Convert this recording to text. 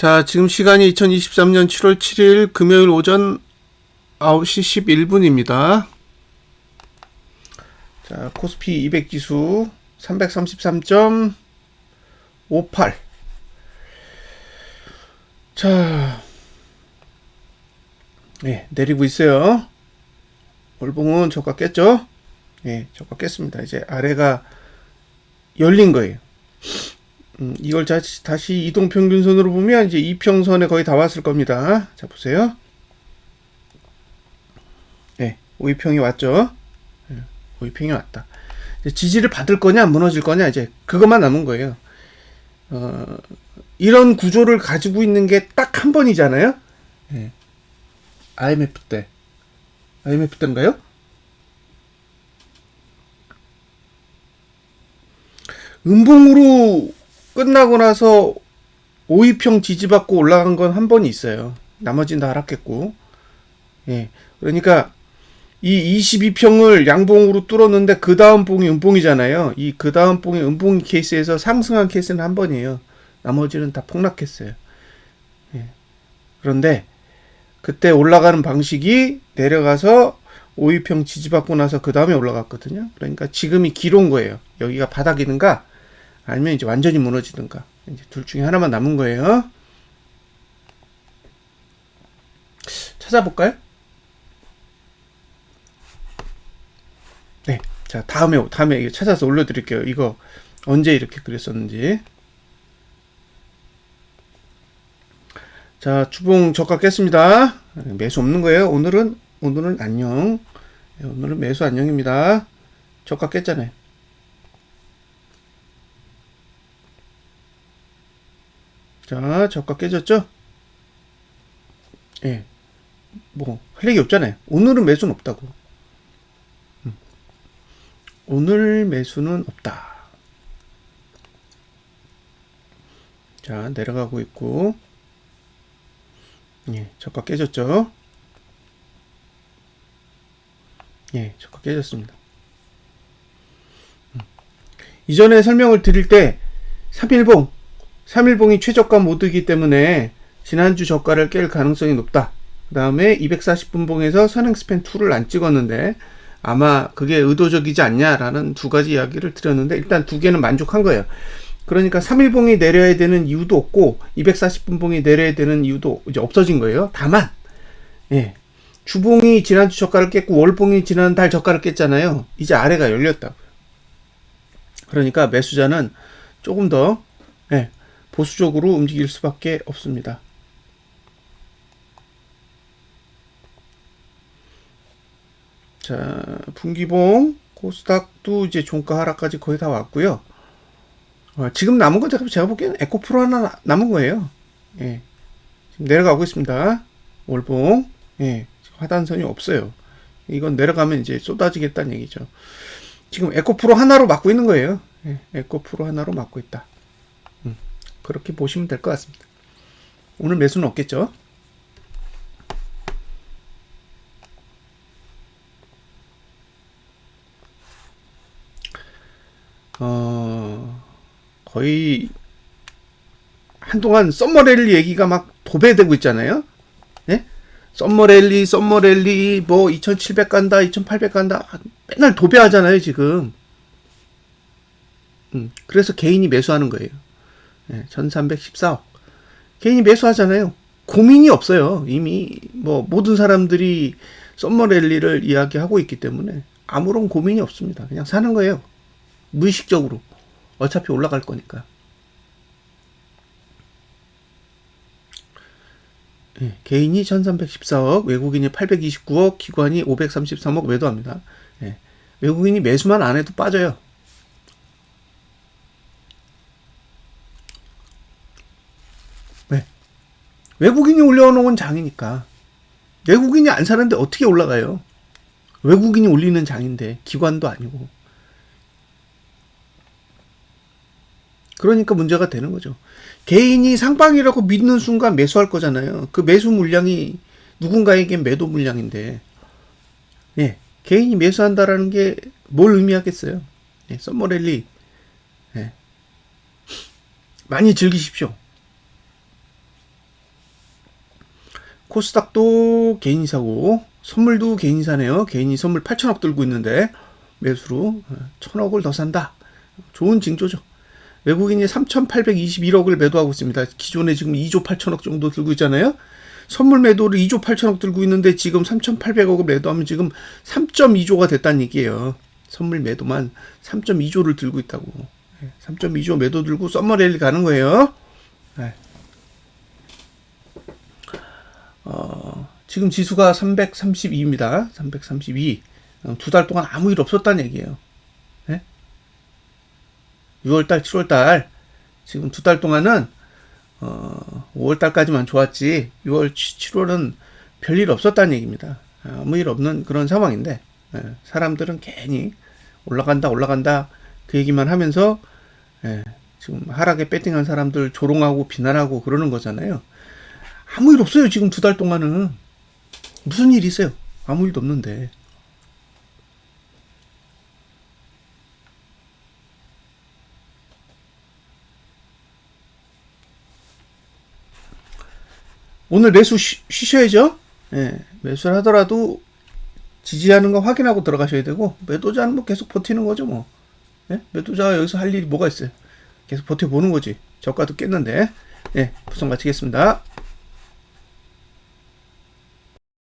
자, 지금 시간이 2023년 7월 7일 금요일 오전 9시 11분입니다. 자, 코스피 200 지수 333.58. 자, 네, 내리고 있어요. 월봉은 저가 깼죠? 네, 저가 깼습니다. 이제 아래가 열린 거예요. 음, 이걸 다시, 다시 이동 평균선으로 보면 이제 이평선에 거의 다 왔을 겁니다. 자, 보세요. 네, 오이평이 왔죠. 네, 오이평이 왔다. 지지를 받을 거냐, 무너질 거냐, 이제 그것만 남은 거예요. 어, 이런 구조를 가지고 있는 게 딱 한 번이잖아요. 네. IMF 때. IMF 때인가요? 음봉으로 끝나고 나서 5위평 지지받고 올라간 건 한 번이 있어요. 나머지는 다 하락했고. 예. 그러니까 이 22평을 양봉으로 뚫었는데 그 다음 봉이 음봉이잖아요. 이 그 다음 봉이 음봉 케이스에서 상승한 케이스는 한 번이에요. 나머지는 다 폭락했어요. 예. 그런데 그때 올라가는 방식이 내려가서 5위평 지지받고 나서 그 다음에 올라갔거든요. 그러니까 지금이 기로인 거예요. 여기가 바닥이든가 아니면 이제 완전히 무너지든가 이제 둘 중에 하나만 남은 거예요. 찾아볼까요? 네, 자 다음에 다음에 찾아서 올려드릴게요. 이거 언제 이렇게 그렸었는지. 자 주봉 저가 깼습니다. 매수 없는 거예요. 오늘은 오늘은 안녕. 네, 오늘은 매수 안녕입니다. 저가 깼잖아요. 자, 저가 깨졌죠? 예. 뭐, 할 얘기 없잖아요. 오늘은 매수는 없다고. 음. 오늘 매수는 없다. 자, 내려가고 있고. 예, 저가 깨졌죠? 예, 저가 깨졌습니다. 음. 이전에 설명을 드릴 때 3일봉 3일봉이 최저가 모드이기 때문에 지난주 저가를 깰 가능성이 높다. 그 다음에 240분봉에서 선행 스팬 2를 안 찍었는데 아마 그게 의도적이지 않냐라는 두 가지 이야기를 드렸는데 일단 두 개는 만족한 거예요. 그러니까 3일봉이 내려야 되는 이유도 없고 240분봉이 내려야 되는 이유도 이제 없어진 거예요. 다만 예. 주봉이 지난주 저가를 깼고 월봉이 지난달 저가를 깼잖아요. 이제 아래가 열렸다고요. 그러니까 매수자는 조금 더 예, 보수적으로 움직일 수밖에 없습니다. 자, 분기봉, 코스닥도 이제 종가 하락까지 거의 다 왔고요. 어, 지금 남은 건 제가 보기에는 에코프로 하나 남은 거예요. 예. 지금 내려가고 있습니다. 월봉. 예. 하단선이 없어요. 이건 내려가면 이제 쏟아지겠다는 얘기죠. 지금 에코프로 하나로 막고 있는 거예요. 예. 에코프로 하나로 막고 있다. 그렇게 보시면 될 것 같습니다. 오늘 매수는 없겠죠? 어, 거의 한동안 썸머랠리 얘기가 막 도배되고 있잖아요. 예? 썸머랠리, 썸머랠리, 뭐, 2700 간다, 2800 간다. 맨날 도배하잖아요, 지금. 음, 그래서 개인이 매수하는 거예요. 네, 1314억. 개인이 매수하잖아요. 고민이 없어요. 이미 뭐 모든 사람들이 썸머 랠리를 이야기하고 있기 때문에 아무런 고민이 없습니다. 그냥 사는 거예요. 무의식적으로. 어차피 올라갈 거니까. 네, 개인이 1314억, 외국인이 829억, 기관이 533억 매도합니다. 네, 외국인이 매수만 안 해도 빠져요. 외국인이 올려놓은 장이니까. 외국인이 안 사는데 어떻게 올라가요? 외국인이 올리는 장인데, 기관도 아니고. 그러니까 문제가 되는 거죠. 개인이 상방이라고 믿는 순간 매수할 거잖아요. 그 매수 물량이 누군가에겐 매도 물량인데, 예, 개인이 매수한다라는 게 뭘 의미하겠어요? 예, 썸머랠리, 예. 많이 즐기십시오. 코스닥도 개인이 사고 선물도 개인이 사네요. 개인이 선물 8천억 들고 있는데 매수로 1천억을 더 산다. 좋은 징조죠. 외국인이 3,821억을 매도하고 있습니다. 기존에 지금 2조 8천억 정도 들고 있잖아요. 선물 매도를 2조 8천억 들고 있는데 지금 3,800억을 매도하면 지금 3.2조가 됐다는 얘기예요. 선물 매도만 3.2조를 들고 있다고. 3.2조 매도 들고 썸머레일 가는 거예요. 네. 어, 지금 지수가 332입니다. 332. 두 달 동안 아무 일 없었다는 얘기예요. 네? 6월달, 7월달 지금 두 달 동안은 어, 5월달까지만 좋았지 6월, 7월은 별일 없었다는 얘기입니다. 아무 일 없는 그런 상황인데 예, 사람들은 괜히 올라간다 올라간다 그 얘기만 하면서 예, 지금 하락에 배팅한 사람들 조롱하고 비난하고 그러는 거잖아요. 아무 일 없어요 지금 두 달 동안은 무슨 일이 있어요? 아무 일도 없는데. 오늘 매수 쉬, 쉬셔야죠. 예, 매수를 하더라도 지지하는 거 확인하고 들어가셔야 되고 매도자는 뭐 계속 버티는 거죠 뭐. 예? 매도자가 여기서 할 일이 뭐가 있어요? 계속 버텨보는 거지. 저가도 깼는데. 예, 구성 마치겠습니다.